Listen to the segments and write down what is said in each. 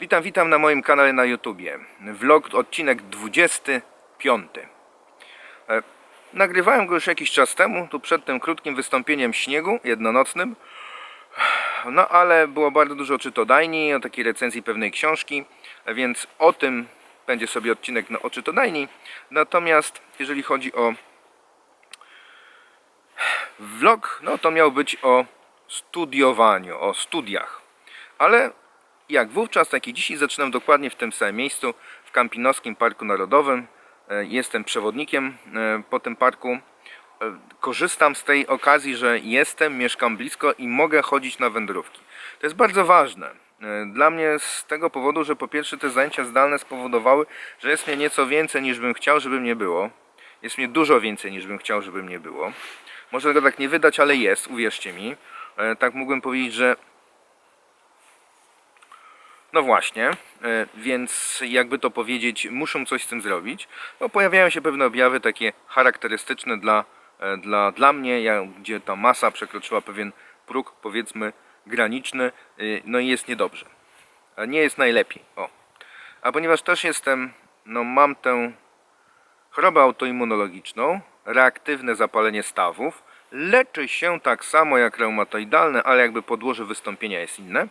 Witam, witam na moim kanale na YouTubie. Vlog, odcinek 25. E, Nagrywałem go już jakiś czas temu, tu przed tym krótkim wystąpieniem śniegu jednonocnym. No ale było bardzo dużo czytodajni, o takiej recenzji pewnej książki, więc o tym będzie sobie odcinek na o. Natomiast jeżeli chodzi o vlog, no to miał być o studiowaniu, o studiach. Ale jak wówczas, tak i dzisiaj zaczynam dokładnie w tym samym miejscu, w Kampinowskim Parku Narodowym. E, Jestem przewodnikiem e, po tym parku. E, Korzystam z tej okazji, że jestem, mieszkam blisko i mogę chodzić na wędrówki. To jest bardzo ważne. Dla mnie z tego powodu, że po pierwsze te zajęcia zdalne spowodowały, że jest mnie nieco więcej niż bym chciał, żeby mnie było. Jest mnie dużo więcej niż bym chciał, żeby mnie było. Może tego tak nie wydać, ale jest, uwierzcie mi. Tak mógłbym powiedzieć, że no właśnie, e, więc jakby to powiedzieć, muszą coś z tym zrobić, bo pojawiają się pewne objawy takie charakterystyczne dla, e, dla, dla mnie, ja, gdzie ta masa przekroczyła pewien próg, powiedzmy, graniczny, e, no i jest niedobrze. Nie jest najlepiej, o. A ponieważ też jestem, no mam tę chorobę autoimmunologiczną, reaktywne zapalenie stawów, leczy się tak samo jak reumatoidalne, ale jakby podłoże wystąpienia jest inne.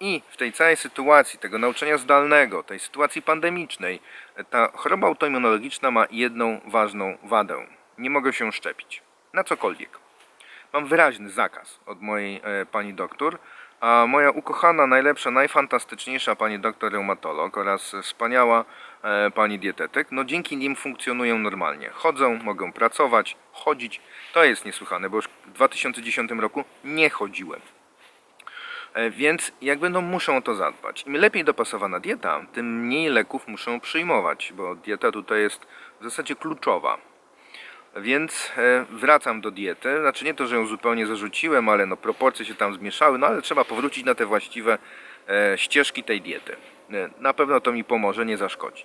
I- i w tej całej sytuacji tego nauczania zdalnego, tej sytuacji pandemicznej, ta choroba autoimmunologiczna ma jedną ważną wadę. Nie mogę się szczepić. Na cokolwiek. Mam wyraźny zakaz od mojej e, pani doktor, a moja ukochana, najlepsza, najfantastyczniejsza pani doktor reumatolog oraz wspaniała e, pani dietetyk, no dzięki nim funkcjonują normalnie. Chodzą, mogą pracować, chodzić. To jest niesłychane, bo już w 2010 roku nie chodziłem. E, Więc jakby no muszą o to zadbać. Im lepiej dopasowana dieta, tym mniej leków muszą przyjmować, bo dieta tutaj jest w zasadzie kluczowa. Więc e, wracam do diety. Znaczy nie to, że ją zupełnie zarzuciłem, ale no proporcje się tam zmieszały, no ale trzeba powrócić na te właściwe e, ścieżki tej diety. Na pewno to mi pomoże, nie zaszkodzi.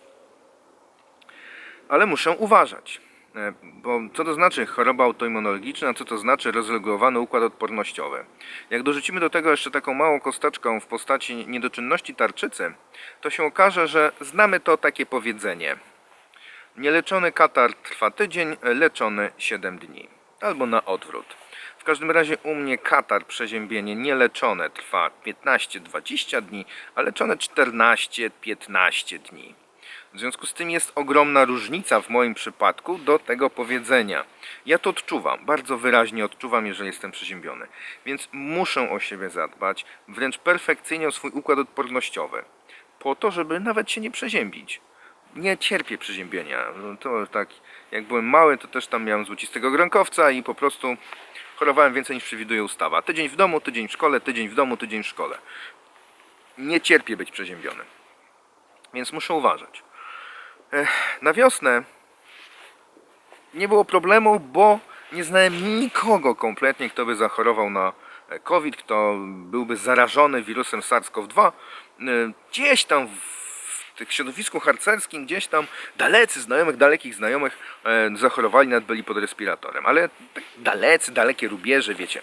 Ale muszę uważać. E, Bo co to znaczy choroba autoimmunologiczna, co to znaczy rozregulowany układ odpornościowy? Jak dorzucimy do tego jeszcze taką małą kosteczką w postaci niedoczynności tarczycy, to się okaże, że znamy to takie powiedzenie. Nieleczony katar trwa tydzień, leczony 7 dni. Albo na odwrót. W każdym razie u mnie katar, przeziębienie nieleczone trwa 15-20 dni, a leczone 14-15 dni. W związku z tym jest ogromna różnica w moim przypadku do tego powiedzenia. Ja to odczuwam, bardzo wyraźnie odczuwam, jeżeli jestem przeziębiony. Więc muszę o siebie zadbać, wręcz perfekcyjnie o swój układ odpornościowy. Po to, żeby nawet się nie przeziębić nie cierpię przeziębienia. No to tak, jak byłem mały, to też tam miałem złocistego gronkowca i po prostu chorowałem więcej niż przewiduje ustawa. Tydzień w domu, tydzień w szkole, tydzień w domu, tydzień w szkole. Nie cierpię być przeziębiony. Więc muszę uważać. Na wiosnę nie było problemu, bo nie znałem nikogo kompletnie, kto by zachorował na e, COVID, kto byłby zarażony wirusem SARS-CoV-2. E, Gdzieś tam w środowisku harcerskim, gdzieś tam dalecy znajomych, dalekich znajomych e, zachorowali, nawet byli pod respiratorem. Ale tak dalecy, dalekie rubieże, wiecie,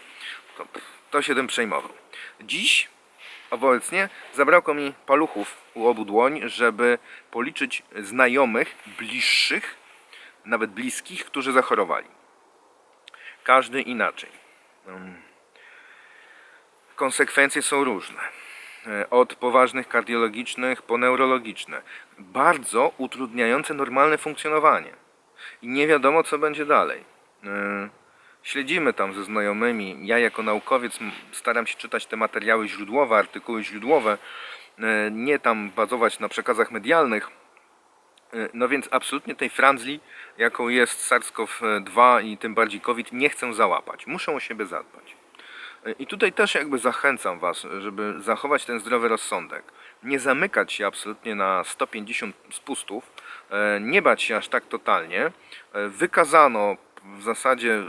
to, to się tym przejmował. Dziś Obecnie zabrakło mi paluchów u obu dłoń, żeby policzyć znajomych, bliższych, nawet bliskich, którzy zachorowali. Każdy inaczej. Mm. Konsekwencje są różne. E, Od poważnych kardiologicznych po neurologiczne. Bardzo utrudniające normalne funkcjonowanie. I nie wiadomo, co będzie dalej. Śledzimy tam ze znajomymi. Ja jako naukowiec staram się czytać te materiały źródłowe, artykuły źródłowe, e, nie tam bazować na przekazach medialnych. E, No więc absolutnie tej franzli, jaką jest SARS-CoV-2 i tym bardziej COVID, nie chcę załapać. Muszę o siebie zadbać. E, I tutaj też jakby zachęcam Was, żeby zachować ten zdrowy rozsądek. Nie zamykać się absolutnie na 150 spustów, nie bać się aż tak totalnie. Wykazano w zasadzie e,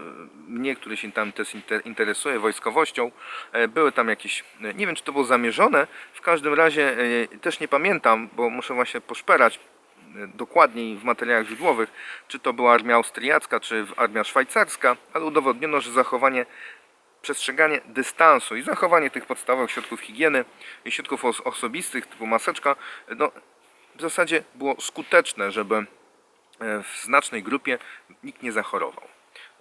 mnie, który się tam też inter- interesuje wojskowością, e, były tam jakieś, e, nie wiem czy to było zamierzone, w każdym razie też nie pamiętam, bo muszę właśnie poszperać dokładniej w materiałach źródłowych, czy to była armia austriacka, czy armia szwajcarska, ale udowodniono, że zachowanie przestrzeganie dystansu i zachowanie tych podstawowych środków higieny i środków os- osobistych typu maseczka, no, w zasadzie było skuteczne, żeby w znacznej grupie nikt nie zachorował.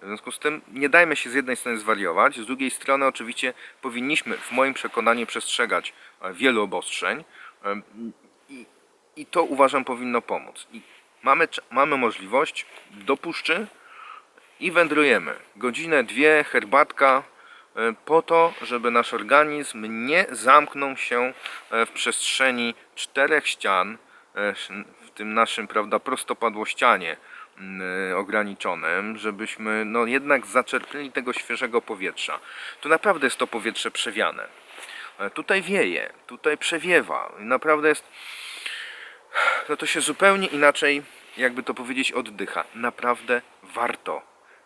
W związku z tym nie dajmy się z jednej strony zwariować, z drugiej strony oczywiście powinniśmy w moim przekonaniu przestrzegać e, wielu obostrzeń e, i, i to uważam powinno pomóc. I mamy, mamy możliwość do puszczy i wędrujemy. Godzinę, dwie, herbatka, e, po to, żeby nasz organizm nie zamknął się e, w przestrzeni czterech ścian, e, tym naszym, prawda, prostopadłościanie mm, e, ograniczonym, żebyśmy no jednak zaczerpnęli tego świeżego powietrza. Tu naprawdę jest to powietrze przewiane. E, Tutaj wieje, tutaj przewiewa. Naprawdę jest no to się zupełnie inaczej, jakby to powiedzieć, oddycha. Naprawdę warto.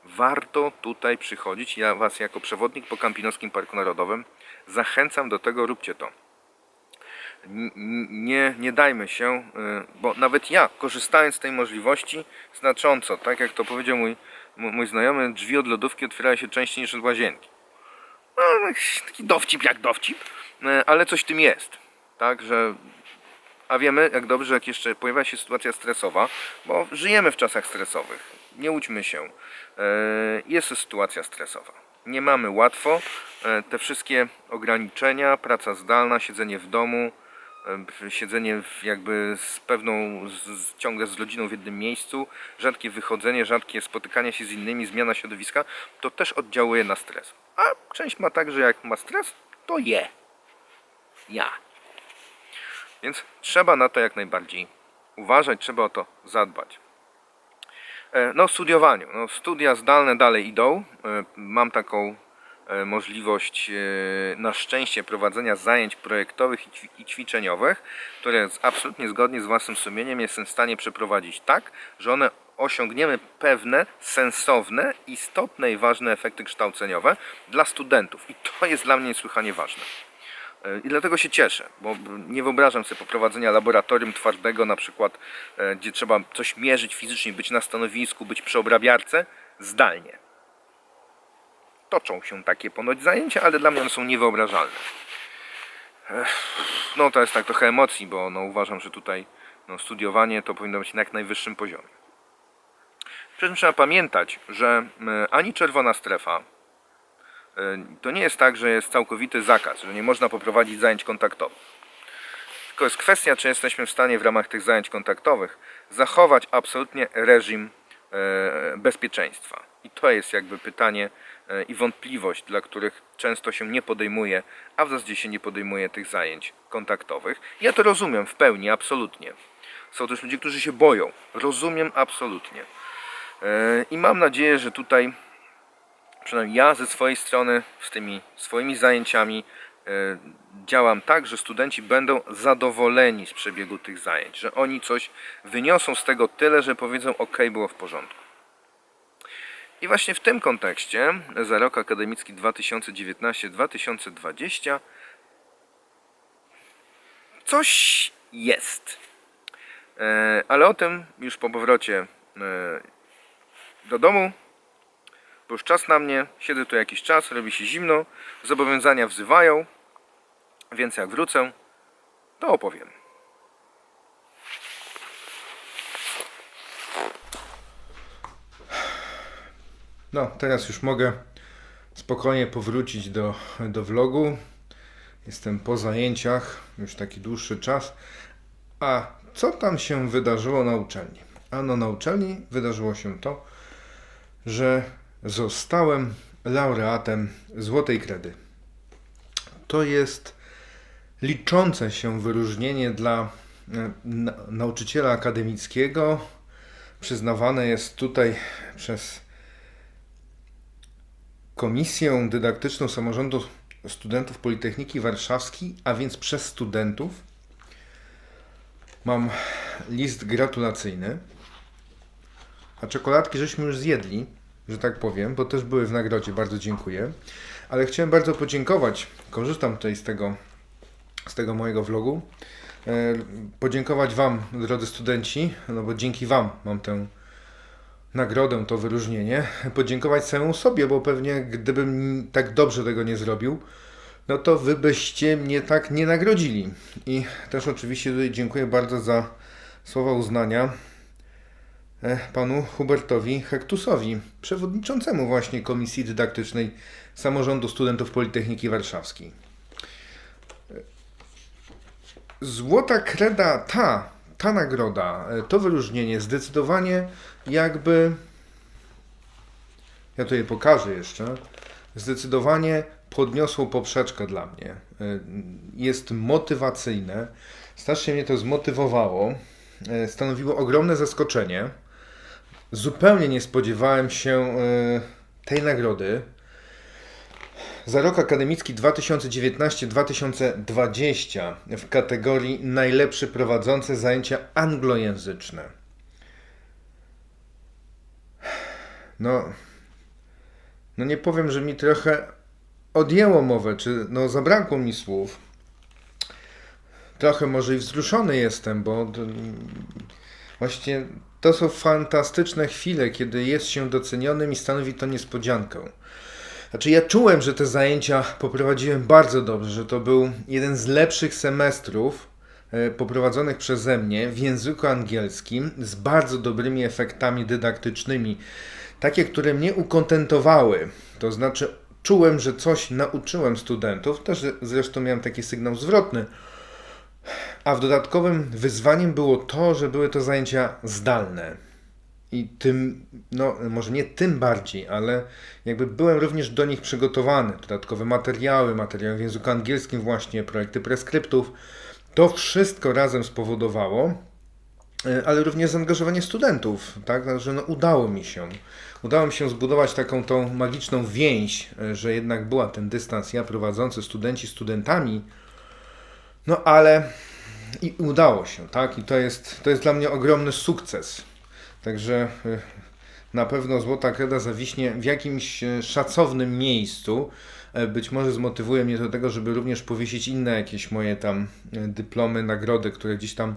Warto tutaj przychodzić. Ja Was jako przewodnik po Kampinoskim Parku Narodowym zachęcam do tego, róbcie to. Nie, nie dajmy się, y, bo nawet ja, korzystając z tej możliwości, znacząco, tak jak to powiedział mój, mój znajomy, drzwi od lodówki otwierają się częściej niż od łazienki. No, taki dowcip jak dowcip, y, ale coś w tym jest. Tak, że a wiemy, jak dobrze, jak jeszcze pojawia się sytuacja stresowa, bo żyjemy w czasach stresowych. Nie łudźmy się. E, Jest sytuacja stresowa. Nie mamy łatwo. Te wszystkie ograniczenia, praca zdalna, siedzenie w domu, siedzenie w jakby z pewną, z, ciągle z rodziną w jednym miejscu, rzadkie wychodzenie, rzadkie spotykanie się z innymi, zmiana środowiska, to też oddziałuje na stres. A część ma tak, że jak ma stres, to je. Ja. Więc trzeba na to jak najbardziej uważać, trzeba o to zadbać. E, No, studiowaniu. No, studia zdalne dalej idą. E, Mam taką możliwość e, na szczęście prowadzenia zajęć projektowych i ćwi- i ćwiczeniowych, które absolutnie zgodnie z własnym sumieniem jestem w stanie przeprowadzić tak, że one osiągniemy pewne sensowne, istotne i ważne efekty kształceniowe dla studentów. I to jest dla mnie niesłychanie ważne. I dlatego się cieszę, bo nie wyobrażam sobie poprowadzenia laboratorium twardego, na przykład, e, gdzie trzeba coś mierzyć fizycznie, być na stanowisku, być przy obrabiarce, zdalnie. Toczą się takie ponoć zajęcia, ale dla mnie one są niewyobrażalne. No to jest tak trochę emocji, bo no, uważam, że tutaj no, studiowanie to powinno być na jak najwyższym poziomie. Przy czym trzeba pamiętać, że m, ani czerwona strefa, E, to nie jest tak, że jest całkowity zakaz, że nie można poprowadzić zajęć kontaktowych. Tylko jest kwestia, czy jesteśmy w stanie w ramach tych zajęć kontaktowych zachować absolutnie reżim e, bezpieczeństwa. I to jest jakby pytanie e, i wątpliwość, dla których często się nie podejmuje, a w zasadzie się nie podejmuje tych zajęć kontaktowych. Ja to rozumiem w pełni, absolutnie. Są też ludzie, którzy się boją. Rozumiem absolutnie. E, I mam nadzieję, że tutaj przynajmniej ja ze swojej strony z tymi swoimi zajęciami e, działam tak, że studenci będą zadowoleni z przebiegu tych zajęć, że oni coś wyniosą z tego tyle, że powiedzą ok, było w porządku. I właśnie w tym kontekście za rok akademicki 2019-2020 coś jest. E, Ale o tym już po powrocie e, do domu bo już czas na mnie, siedzę tu jakiś czas, robi się zimno, zobowiązania wzywają, więc jak wrócę, to opowiem. No, teraz już mogę spokojnie powrócić do, do vlogu. Jestem po zajęciach, już taki dłuższy czas. A co tam się wydarzyło na uczelni? Ano na uczelni wydarzyło się to, że zostałem laureatem Złotej Kredy. To jest liczące się wyróżnienie dla e, na, nauczyciela akademickiego. Przyznawane jest tutaj przez Komisję Dydaktyczną Samorządu Studentów Politechniki Warszawskiej, a więc przez studentów. Mam list gratulacyjny. A czekoladki żeśmy już zjedli, że tak powiem, bo też były w nagrodzie, bardzo dziękuję. Ale chciałem bardzo podziękować, korzystam tutaj z tego, z tego mojego vlogu, e, podziękować Wam, drodzy studenci, no bo dzięki Wam mam tę nagrodę, to wyróżnienie, podziękować samemu sobie, bo pewnie gdybym tak dobrze tego nie zrobił, no to wy byście mnie tak nie nagrodzili. I też oczywiście tutaj dziękuję bardzo za słowa uznania e, panu Hubertowi Hektusowi, przewodniczącemu właśnie Komisji Dydaktycznej Samorządu Studentów Politechniki Warszawskiej. Złota kreda, ta, ta nagroda, e, to wyróżnienie zdecydowanie jakby, ja to je pokażę jeszcze, zdecydowanie podniosło poprzeczkę dla mnie. E, Jest motywacyjne, strasznie mnie to zmotywowało, e, stanowiło ogromne zaskoczenie. Zupełnie nie spodziewałem się tej nagrody. Za rok akademicki 2019-2020 w kategorii najlepszy prowadzący zajęcia anglojęzyczne. No, no nie powiem, że mi trochę odjęło mowę, czy no zabrakło mi słów. Trochę może i wzruszony jestem, bo właśnie to są fantastyczne chwile, kiedy jest się docenionym i stanowi to niespodziankę. Znaczy ja czułem, że te zajęcia poprowadziłem bardzo dobrze, że to był jeden z lepszych semestrów e, poprowadzonych przeze mnie w języku angielskim z bardzo dobrymi efektami dydaktycznymi. Takie, które mnie ukontentowały. To znaczy czułem, że coś nauczyłem studentów, też zresztą miałem taki sygnał zwrotny. A w dodatkowym wyzwaniem było to, że były to zajęcia zdalne. I tym, no może nie tym bardziej, ale jakby byłem również do nich przygotowany. Dodatkowe materiały, materiały w języku angielskim właśnie, projekty preskryptów. To wszystko razem spowodowało, e, ale również zaangażowanie studentów, tak, że no, udało mi się. Udało mi się zbudować taką tą magiczną więź, e, że jednak była ten dystans, ja prowadzący, studenci studentami, no ale i udało się, tak, i to jest, to jest dla mnie ogromny sukces. Także y, na pewno Złota Kreda zawiśnie w jakimś y, szacownym miejscu. E, Być może zmotywuje mnie do tego, żeby również powiesić inne jakieś moje tam y, dyplomy, nagrody, które gdzieś tam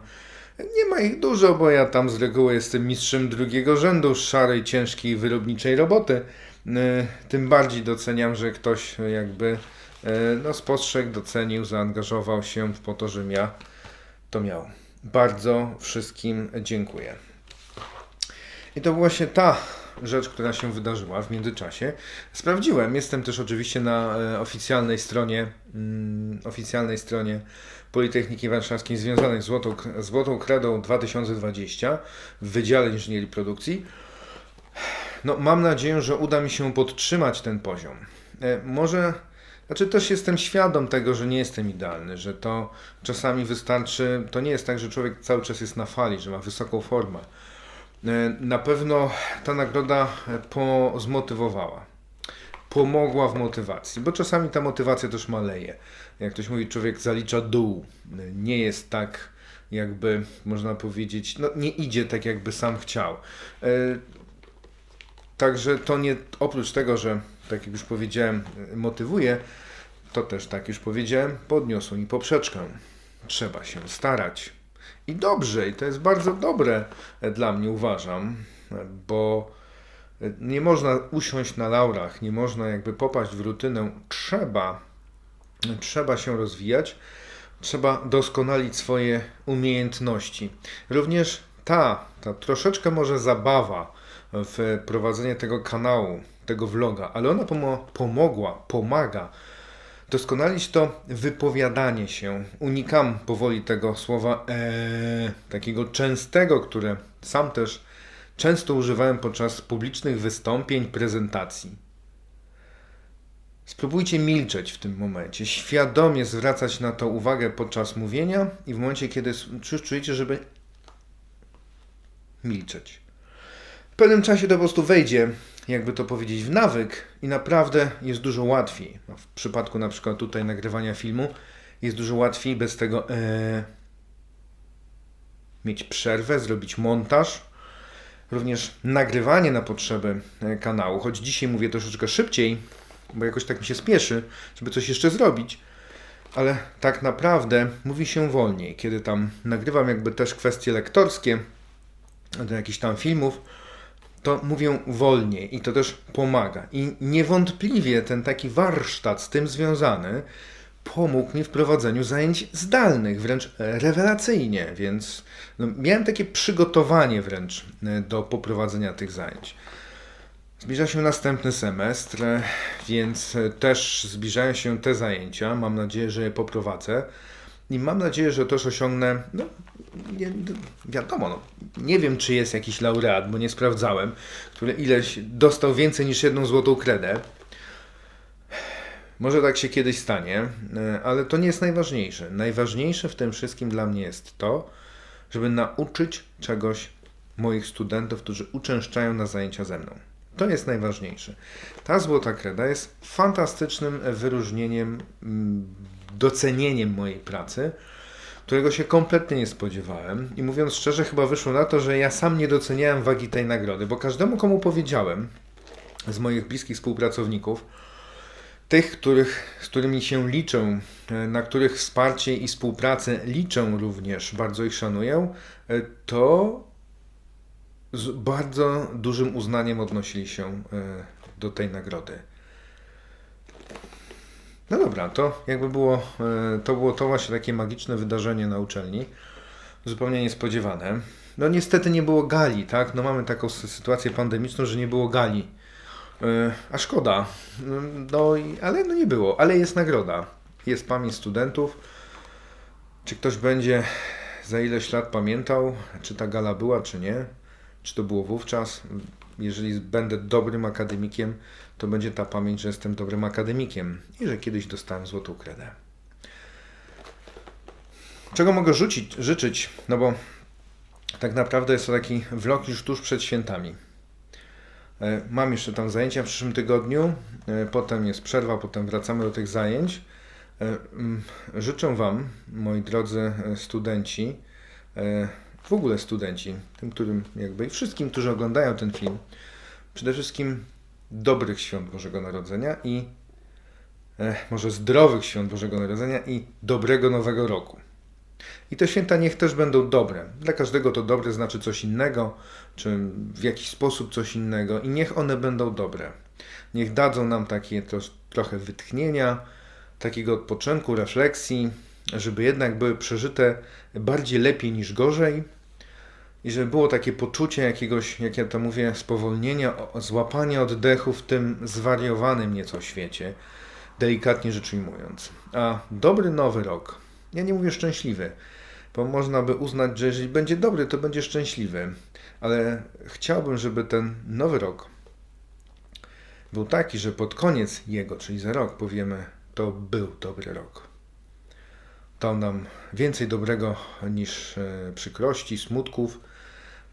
nie ma ich dużo, bo ja tam z reguły jestem mistrzem drugiego rzędu szarej, ciężkiej, wyrobniczej roboty. Tym bardziej doceniam, że ktoś jakby no, spostrzegł, docenił, zaangażował się po to, żebym ja to miał. Bardzo wszystkim dziękuję. I to właśnie ta rzecz, która się wydarzyła w międzyczasie. Sprawdziłem, jestem też oczywiście na e, oficjalnej stronie, mm, oficjalnej stronie Politechniki Warszawskiej związanej z Złotą, Złotą Kredą 2020 w Wydziale Inżynierii Produkcji. No, mam nadzieję, że uda mi się podtrzymać ten poziom. E, może, znaczy też jestem świadom tego, że nie jestem idealny, że to czasami wystarczy, to nie jest tak, że człowiek cały czas jest na fali, że ma wysoką formę. E, Na pewno ta nagroda e, po, zmotywowała. Pomogła w motywacji, bo czasami ta motywacja też maleje. Jak ktoś mówi, człowiek zalicza dół. E, Nie jest tak, jakby można powiedzieć, no nie idzie tak, jakby sam chciał. Także to nie, oprócz tego, że tak jak już powiedziałem, motywuje, to też tak już powiedziałem, podniosło mi poprzeczkę. Trzeba się starać. I dobrze, i to jest bardzo dobre e, dla mnie, uważam, e, bo e, nie można usiąść na laurach, nie można jakby popaść w rutynę. Trzeba, trzeba się rozwijać, trzeba doskonalić swoje umiejętności. Również ta, ta troszeczkę może zabawa w prowadzenie tego kanału, tego vloga, ale ona pomo- pomogła, pomaga doskonalić to wypowiadanie się. Unikam powoli tego słowa e, takiego częstego, które sam też często używałem podczas publicznych wystąpień, prezentacji. Spróbujcie milczeć w tym momencie, świadomie zwracać na to uwagę podczas mówienia i w momencie, kiedy czujecie, żeby milczeć. W pewnym czasie to po prostu wejdzie, jakby to powiedzieć, w nawyk i naprawdę jest dużo łatwiej. No, w przypadku na przykład tutaj nagrywania filmu jest dużo łatwiej bez tego e, mieć przerwę, zrobić montaż. Również nagrywanie na potrzeby e, kanału, choć dzisiaj mówię troszeczkę szybciej, bo jakoś tak mi się spieszy, żeby coś jeszcze zrobić, ale tak naprawdę mówi się wolniej, kiedy tam nagrywam jakby też kwestie lektorskie do jakichś tam filmów, to mówią wolniej i to też pomaga. I niewątpliwie ten taki warsztat z tym związany pomógł mi w prowadzeniu zajęć zdalnych, wręcz rewelacyjnie, więc no, miałem takie przygotowanie wręcz e, do poprowadzenia tych zajęć. Zbliża się następny semestr, e, więc e, też zbliżają się te zajęcia. Mam nadzieję, że je poprowadzę. I mam nadzieję, że też osiągnę, no nie, wiadomo, no, nie wiem czy jest jakiś laureat, bo nie sprawdzałem, który ileś dostał więcej niż jedną złotą kredę. Może tak się kiedyś stanie, e, ale to nie jest najważniejsze. Najważniejsze w tym wszystkim dla mnie jest to, żeby nauczyć czegoś moich studentów, którzy uczęszczają na zajęcia ze mną. To jest najważniejsze. Ta złota kreda jest fantastycznym wyróżnieniem, docenieniem mojej pracy, którego się kompletnie nie spodziewałem. I mówiąc szczerze, chyba wyszło na to, że ja sam nie doceniałem wagi tej nagrody, bo każdemu, komu powiedziałem z moich bliskich współpracowników, tych, których, z którymi się liczę, e, na których wsparcie i współpracę liczę również, bardzo ich szanuję, e, to z bardzo dużym uznaniem odnosili się e, do tej nagrody. No dobra, to jakby było to, było to właśnie takie magiczne wydarzenie na uczelni, zupełnie niespodziewane. No niestety nie było gali, tak? No mamy taką sytuację pandemiczną, że nie było gali E, a szkoda. No, ale no nie było, ale jest nagroda. Jest pamięć studentów. Czy ktoś będzie za ileś lat pamiętał, czy ta gala była, czy nie? Czy to było wówczas? Jeżeli będę dobrym akademikiem, to będzie ta pamięć, że jestem dobrym akademikiem i że kiedyś dostałem złotą kredę. Czego mogę rzucić, życzyć? No bo tak naprawdę jest to taki vlog już tuż przed świętami. E, mam jeszcze tam zajęcia w przyszłym tygodniu, e, potem jest przerwa, potem wracamy do tych zajęć. E, życzę Wam, moi drodzy studenci, w ogóle studenci, tym, którym jakby wszystkim, którzy oglądają ten film, przede wszystkim dobrych świąt Bożego Narodzenia i może zdrowych świąt Bożego Narodzenia i dobrego Nowego Roku. I te święta niech też będą dobre. Dla każdego to dobre znaczy coś innego, czy w jakiś sposób coś innego, i niech one będą dobre. Niech dadzą nam takie to, trochę wytchnienia, takiego odpoczynku, refleksji, żeby jednak były przeżyte bardziej lepiej niż gorzej i żeby było takie poczucie jakiegoś, jak ja to mówię, spowolnienia, złapania oddechu w tym zwariowanym nieco świecie, delikatnie rzecz ujmując. A dobry nowy rok ja nie mówię szczęśliwy, bo można by uznać, że jeżeli będzie dobry, to będzie szczęśliwy. Ale chciałbym, żeby ten nowy rok był taki, że pod koniec jego, czyli za rok, powiemy, to był dobry rok. Dał nam więcej dobrego niż e, przykrości, smutków.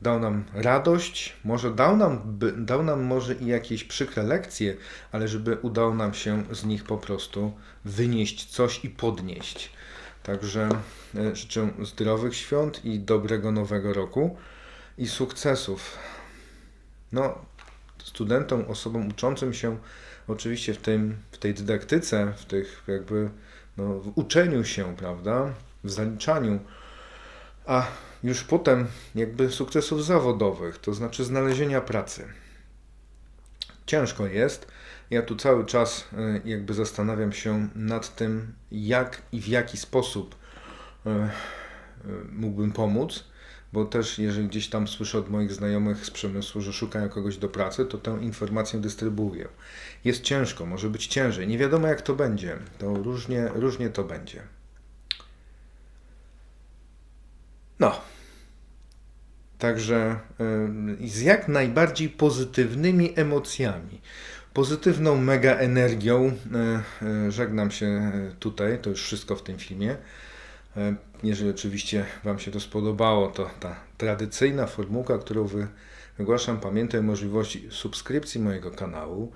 Dał nam radość, może dał nam, dał nam może i jakieś przykre lekcje, ale żeby udało nam się z nich po prostu wynieść coś i podnieść. Także e, życzę zdrowych świąt i dobrego nowego roku i sukcesów. No, studentom, osobom uczącym się oczywiście w, tym, w tej dydaktyce, w tych jakby no, w uczeniu się, prawda, w zaliczaniu, a już potem jakby sukcesów zawodowych, to znaczy znalezienia pracy. Ciężko jest, ja tu cały czas e, jakby zastanawiam się nad tym, jak i w jaki sposób e, e, mógłbym pomóc, bo też jeżeli gdzieś tam słyszę od moich znajomych z przemysłu, że szukają kogoś do pracy, to tę informację dystrybuuję. Jest ciężko, może być ciężej, nie wiadomo jak to będzie, to różnie, różnie to będzie. No. Także z jak najbardziej pozytywnymi emocjami pozytywną mega energią. E, e, żegnam się tutaj, to już wszystko w tym filmie. E, jeżeli oczywiście Wam się to spodobało, to ta tradycyjna formułka, którą wy, wygłaszam, pamiętaj o możliwości subskrypcji mojego kanału.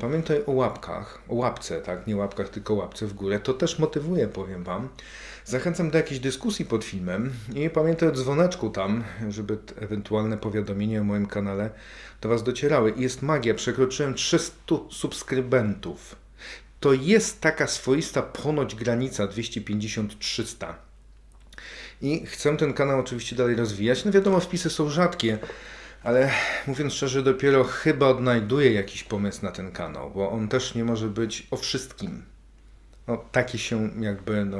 Pamiętaj o łapkach, o łapce, tak, nie łapkach, tylko łapce w górę. To też motywuje, powiem Wam. Zachęcam do jakiejś dyskusji pod filmem i pamiętaj o dzwoneczku tam, żeby ewentualne powiadomienia o moim kanale do Was docierały. Jest magia, przekroczyłem 300 subskrybentów. To jest taka swoista ponoć granica 250-300. I chcę ten kanał oczywiście dalej rozwijać. No wiadomo, wpisy są rzadkie, Ale mówiąc szczerze, dopiero chyba odnajduję jakiś pomysł na ten kanał, bo on też nie może być o wszystkim. No, takie się jakby no,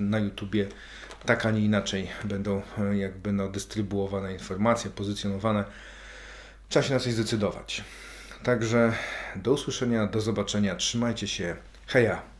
na YouTubie tak, a nie inaczej będą e, jakby no, dystrybuowane informacje, pozycjonowane. Trzeba się na coś zdecydować. Także do usłyszenia, do zobaczenia, trzymajcie się. Heja!